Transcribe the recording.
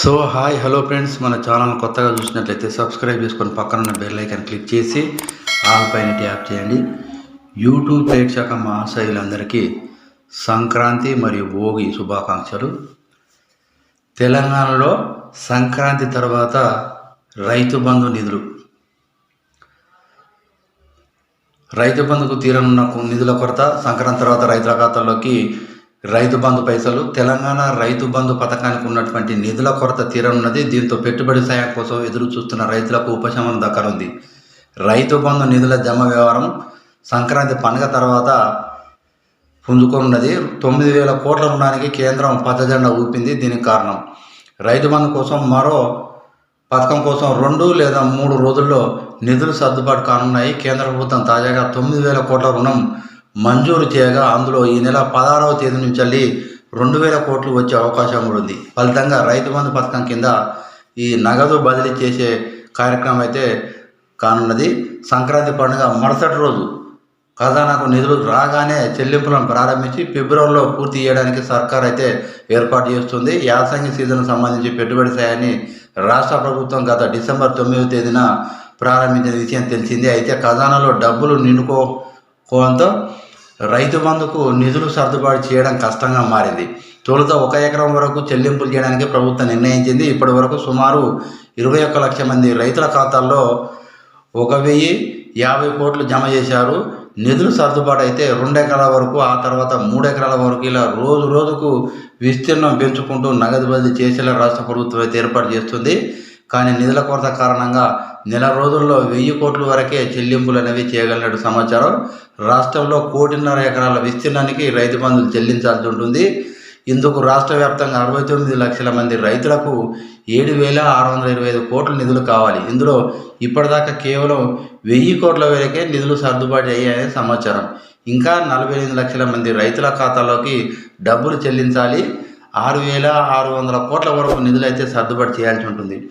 So hi hello friends మన channel కొత్తగా చూసినట్లయితే సబ్స్క్రైబ్ చేసుకొని పక్కన ఉన్న బెల్ ఐకాన్ క్లిక్ చేసి ఆల్ పైన ట్యాప్ చేయండి. యూట్యూబ్ ప్రేక్షక మహాశైలందరికీ సంక్రాంతి మరియు భోగి శుభాకాంక్షలు. తెలంగాణలో సంక్రాంతి తర్వాత రైతు బంధు నిధులు. రైతు బంధుకు తీరనున్న నిధుల కొరత సంక్రాంతి తర్వాత రైతుల ఖాతాల్లోకి రైతు బంధు పైసలు తెలంగాణ రైతు బంధు పథకానికి ఉన్నటువంటి నిధుల కొరత తీరనున్నది. దీంతో పెట్టుబడి సాయం కోసం ఎదురు చూస్తున్న రైతులకు ఉపశమనం దక్కనుంది. రైతు బంధు నిధుల జమ వ్యవహారం సంక్రాంతి పండుగ తర్వాత పుంజుకోనున్నది. తొమ్మిది వేల కోట్ల రుణానికి కేంద్రం పచ్చజెండా ఊపింది. దీనికి కారణం రైతు బంధు కోసం మరో పథకం కోసం రెండు లేదా మూడు రోజుల్లో నిధులు సర్దుబాటు కానున్నాయి. కేంద్ర ప్రభుత్వం తాజాగా తొమ్మిది వేల కోట్ల రుణం మంజూరు చేయగా అందులో ఈ నెల పదహారవ తేదీ నుంచి వెళ్ళి రెండు వేల కోట్లు వచ్చే అవకాశం కూడా ఉంది. ఫలితంగా రైతు బంధు పథకం కింద ఈ నగదు బదిలీ చేసే కార్యక్రమం అయితే కానున్నది. సంక్రాంతి పండుగ మరుసటి రోజు ఖజానాకు నిధులు రాగానే చెల్లింపులను ప్రారంభించి ఫిబ్రవరిలో పూర్తి చేయడానికి సర్కార్ అయితే ఏర్పాటు చేస్తుంది. యాసంగి సీజన్ సంబంధించి పెట్టుబడి సాయాన్ని రాష్ట్ర ప్రభుత్వం గత డిసెంబర్ తొమ్మిదవ తేదీన ప్రారంభించిన విషయం తెలిసింది. అయితే ఖజానాలో డబ్బులు నిండుకోవడంతో రైతు బంధుకు నిధులు సర్దుబాటు చేయడం కష్టంగా మారింది. తొలుత ఒక ఎకరం వరకు చెల్లింపులు చేయడానికి ప్రభుత్వం నిర్ణయించింది. ఇప్పటి వరకు సుమారు ఇరవై ఒక్క లక్ష మంది రైతుల ఖాతాల్లో ఒక వెయ్యి యాభై కోట్లు జమ చేశారు. నిధులు సర్దుబాటు అయితే రెండు ఎకరాల వరకు ఆ తర్వాత మూడు ఎకరాల వరకు ఇలా రోజు రోజుకు విస్తీర్ణం పెంచుకుంటూ నగదు బదిలీ చేసేలా రాష్ట్ర ప్రభుత్వం అయితే ఏర్పాటు చేస్తుంది. కానీ నిధుల కొరత కారణంగా నెల రోజుల్లో వెయ్యి కోట్ల వరకే చెల్లింపులు అనేవి చేయగలిగినట్టు సమాచారం. రాష్ట్రంలో కోటిన్నర ఎకరాల విస్తీర్ణానికి రైతు బంధులు చెల్లించాల్సి ఉంటుంది. ఇందుకు రాష్ట్ర వ్యాప్తంగా అరవై తొమ్మిది లక్షల మంది రైతులకు ఏడు వేల ఆరు వందల ఇరవై ఐదు కోట్ల నిధులు కావాలి. ఇందులో ఇప్పటిదాకా కేవలం వెయ్యి కోట్ల వరకే నిధులు సర్దుబాటు అయ్యాయని సమాచారం. ఇంకా నలభై ఎనిమిది లక్షల మంది రైతుల ఖాతాలోకి డబ్బులు చెల్లించాలి. ఆరు వేల ఆరు వందల కోట్ల వరకు నిధులు అయితే సర్దుబాటు చేయాల్సి ఉంటుంది.